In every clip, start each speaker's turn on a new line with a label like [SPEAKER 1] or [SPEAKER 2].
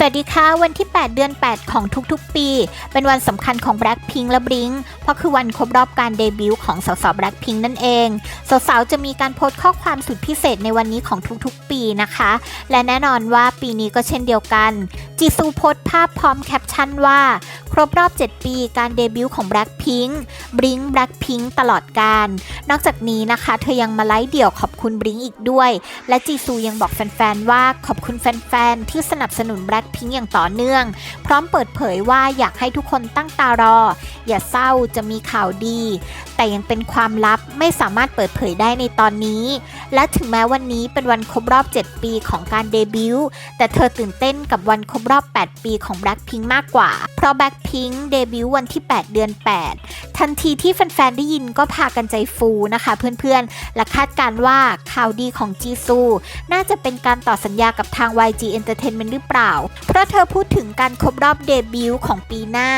[SPEAKER 1] สวัสดีค่ะ วันที่ 8 เดือน 8 ของทุกๆ ปี เป็นวันสำคัญของ Blackpink และ Blink เพราะคือวันครบรอบการเดบิวต์ของสาวๆ Blackpink นั่นเอง สาวๆ จะมีการโพสต์ข้อความสุดพิเศษในวันนี้ของทุกๆ ปีนะคะ และแน่นอนว่าปีนี้ก็เช่นเดียวกัน จีซูโพสต์ภาพพร้อมแคปชั่นว่า ครบรอบ 7 ปีการเดบิวต์ของ Blackpink Blink Blackpink ตลอดการ นอกจากนี้นะคะ เธอยังมาไลฟ์เดี่ยวขอบคุณบริงอีกด้วย และจีซูยังบอกแฟนๆ ว่าขอบคุณแฟนๆ ที่สนับสนุน Blackpink อย่างต่อเนื่อง พร้อมเปิดเผยว่าอยากให้ทุกคนตั้งตารอ อย่าเศร้าจะมีข่าวดี แต่ยังเป็นความลับไม่สามารถเปิดเผยได้ในตอนนี้ และถึงแม้วันนี้เป็นวันครบรอบ 7 ปีของการเดบิวต์แต่เธอตื่นเต้นกับวันครบรอบ 8 ปีของ Blackpink มากกว่า เพราะ Blackpink เดบิวต์วันที่ 8 เดือน 8 ทันทีที่แฟนๆได้ยินก็พากันใจฟูนะคะเพื่อนๆ และคาดการว่าข่าวดีของจีซูน่าจะเป็นการต่อสัญญากับทาง YG Entertainment หรือเปล่า เพราะเธอพูดถึงการครบรอบเดบิวต์ของปีหน้า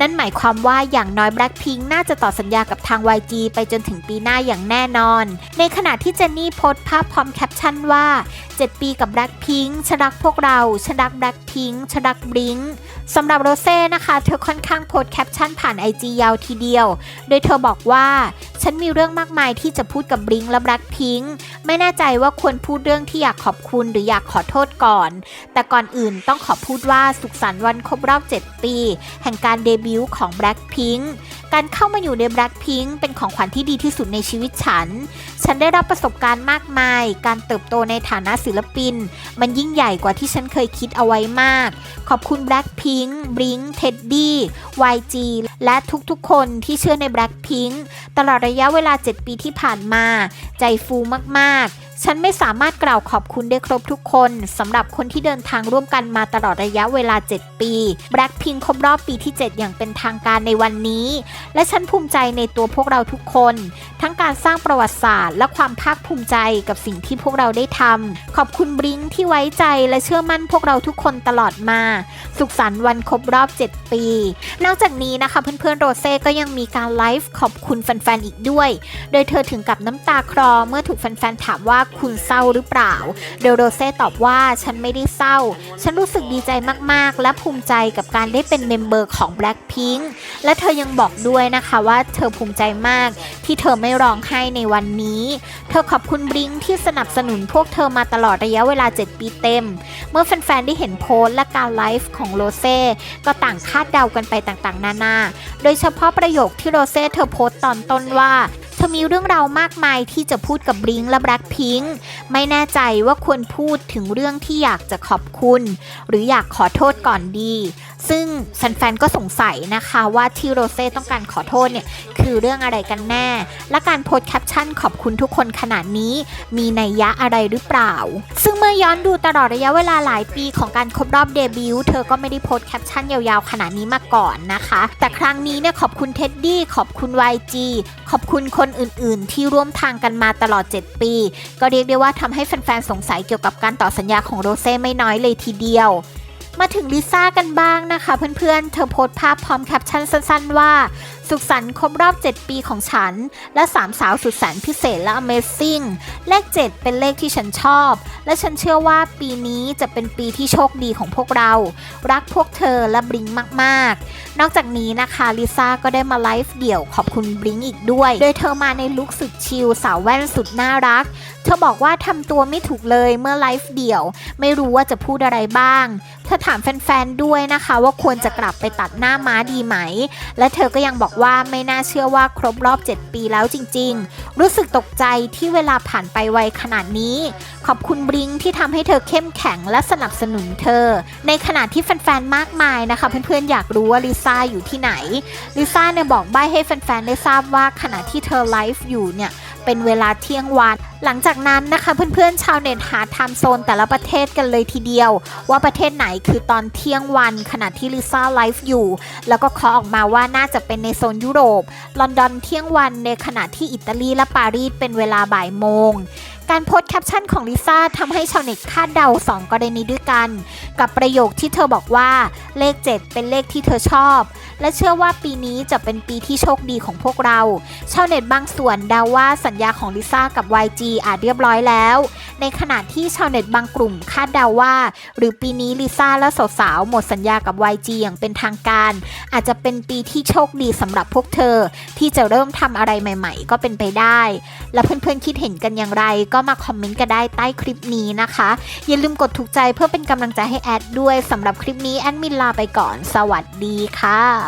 [SPEAKER 1] นั่นหมายความว่าอย่างน้อย Blackpink น่าจะต่อสัญญากับทาง YG ไปจนถึงปีหน้าอย่างแน่นอน ในขณะที่เจนนี่โพสต์ภาพพร้อมแคปชั่นว่า 7 ปีกับแบล็คพิงค์ฉันรักพวกเราฉันรักแบล็คพิงค์ฉันรักบลิงค์ สำหรับโรเซ่นะคะ เธอค่อนข้างโพสแคปชั่นผ่าน IG ยาวทีเดียว โดยเธอบอกว่า ฉันมีเรื่องมากมายที่จะพูดกับ Blink และ Blackpink ไม่แน่ใจว่าควรพูดเรื่องที่อยากขอบคุณหรืออยากขอโทษก่อน แต่ก่อนอื่นต้องขอพูดว่าสุขสันต์วันครบรอบ 7 ปี แห่งการเดบิวต์ของ Blackpink การเข้ามาอยู่ใน Blackpink เป็นของขวัญที่ดีที่สุดในชีวิตฉัน ฉันได้รับประสบการณ์มากมาย การเติบโตในฐานะศิลปิน มันยิ่งใหญ่กว่าที่ฉันเคยคิดเอาไว้มากขอบคุณ Blackpink Blink Teddy YG และทุกๆ คนที่เชื่อใน Blackpink ตลอดระยะเวลา 7 ปีที่ผ่านมา ใจฟูมากๆ ฉันไม่สามารถกล่าวขอบคุณได้ครบทุกคนสำหรับคนที่เดินทางร่วมกันมาตลอดระยะเวลา 7 ปี Blackpink ครบรอบปีที่ 7 อย่างเป็นทางการในวันนี้ และฉันภูมิใจในตัวพวกเราทุกคน ทั้งการสร้างประวัติศาสตร์ และความภาคภูมิใจกับสิ่งที่พวกเราได้ทำขอบคุณบริงที่ไว้ใจและเชื่อมั่นพวกเราทุกคนตลอดมา สุขสันต์วันครบรอบ 7 ปี นอกจากนี้นะคะเพื่อนๆโรเซ่ก็ยังมีการไลฟ์ขอบคุณแฟนๆอีกด้วย โดยเธอถึงกับน้ำตาคลอเมื่อถูกแฟนๆถามว่าคุณเศร้าหรือเปล่าโดยโรเซ่ตอบว่าฉันไม่ได้เศร้า ฉันรู้สึกดีใจมากๆ และภูมิใจกับการได้เป็นเมมเบอร์ของ Blackpink และเธอยังบอกด้วยนะคะว่าเธอภูมิใจมาก ที่เธอไม่ร้องไห้ในวันนี้ เธอขอบคุณบริงที่สนับสนุนพวกเธอมาตลอดระยะเวลา 7 ปีเต็ม เมื่อแฟนๆได้เห็นโพสต์และการไลฟ์ของโรเซ่ก็ต่างคาดเดากันไปต่างๆ นานา โดยเฉพาะประโยคที่โรเซ่เธอโพสต์ตอนต้นว่า เธอมีเรื่องราวมากมายที่จะพูดกับบริงและแบล็คพิงค์ไม่แน่ใจว่าควรพูดถึงเรื่องที่อยากจะขอบคุณ หรืออยากขอโทษก่อนดี ซึ่ง แฟนๆ ก็สงสัยนะคะว่าที่โรเซ่ต้องการขอโทษเนี่ย คือเรื่องอะไรกันแน่ และการโพสแคปชั่นขอบคุณทุกคนขนาดนี้ มีนัยยะอะไรหรือเปล่า ซึ่งเมื่อย้อนดูตลอดระยะเวลาหลายปีของการครบรอบเดบิวต์เธอก็ไม่ได้โพสแคปชั่นยาวๆ ขนาดนี้มาก่อนนะคะ แต่ครั้งนี้เนี่ยขอบคุณเท็ดดี้ขอบคุณ YG ขอบคุณคนอื่นๆ ที่ร่วมทางกันมาตลอด 7 ปี ก็เรียกได้ว่าทำให้แฟนๆ สงสัยเกี่ยวกับการต่อสัญญาของโรเซ่ไม่น้อยเลยทีเดียว มาถึงลิซ่ากันบ้างนะคะ เพื่อนๆ เธอโพสต์ภาพพร้อมแคปชั่นสั้นๆ ว่า สุขสันต์ครบรอบ 7 ปีของฉัน และสามสาวสุดแสนพิเศษและ Amazing เลข 7 เป็นเลขที่ฉันชอบ และฉันเชื่อว่าปีนี้จะเป็นปีที่โชคดีของพวกเรา รักพวกเธอและบริงมากๆ นอกจากนี้นะคะลิซ่าก็ได้มาไลฟ์เดี่ยวขอบคุณบริงอีกด้วย โดยเธอมาในลุคสุดชิลสาวแว่นสุดน่ารัก เธอบอกว่าทำตัวไม่ถูกเลยเมื่อไลฟ์เดี่ยว ไม่รู้ว่าจะพูดอะไรบ้างเธอถามแฟนๆด้วยนะคะ ว่าควรจะกลับไปตัดหน้าม้าดีไหม และเธอก็ยังบอกว่าไม่น่าเชื่อว่าครบรอบ 7 ปีแล้วจริง ๆ รู้สึกตกใจที่เวลาผ่านไปไวขนาดนี้ ขอบคุณบริงที่ทำให้เธอเข้มแข็งและสนับสนุนเธอ ในขณะที่แฟนๆมากมายนะคะ เพื่อนๆอยากรู้ว่าลิซ่าอยู่ที่ไหนลิซ่าเนี่ยบอกใบ้ให้แฟนๆได้ทราบว่าขณะที่เธอไลฟ์อยู่เนี่ยเป็นเวลาเที่ยงวัน หลังจากนั้นนะคะเพื่อนๆ ชาวเน็ตหาไทม์โซนแต่ละประเทศกันเลยทีเดียว ว่าประเทศไหนคือตอนเที่ยงวันขณะที่ลิซ่าไลฟ์อยู่ แล้วก็เคาะออกมาว่าน่าจะเป็นในโซนยุโรป ลอนดอนเที่ยงวันในขณะที่อิตาลีและปารีสเป็นเวลาบ่ายโมงการโพสแคปชั่นของลิซ่าทำให้ชาวเน็ตคาดเดา 2 กรณีด้วยกัน กับประโยคที่เธอบอกว่าเลข 7 เป็นเลขที่เธอชอบและเชื่อว่าปีนี้จะเป็นปีที่โชคดีของพวกเรา ชาวเน็ตบางส่วนเดาว่าสัญญาของลิซ่ากับ YG อาจเรียบร้อยแล้ว ในขณะที่ชาวเน็ตบางกลุ่มคาดเดาว่า หรือปีนี้ลิซ่าและสาวๆหมดสัญญากับ YG อย่างเป็นทางการ อาจจะเป็นปีที่โชคดีสำหรับพวกเธอ ที่จะเริ่มทำอะไรใหม่ ๆ ก็เป็นไปได้ แล้วเพื่อนๆคิดเห็นกันอย่างไร ก็มาคอมเมนต์กันได้ใต้คลิปนี้นะคะ อย่าลืมกดถูกใจเพื่อเป็นกำลังใจให้แอดด้วยสำหรับคลิปนี้แอดมินลาไปก่อน สวัสดีค่ะ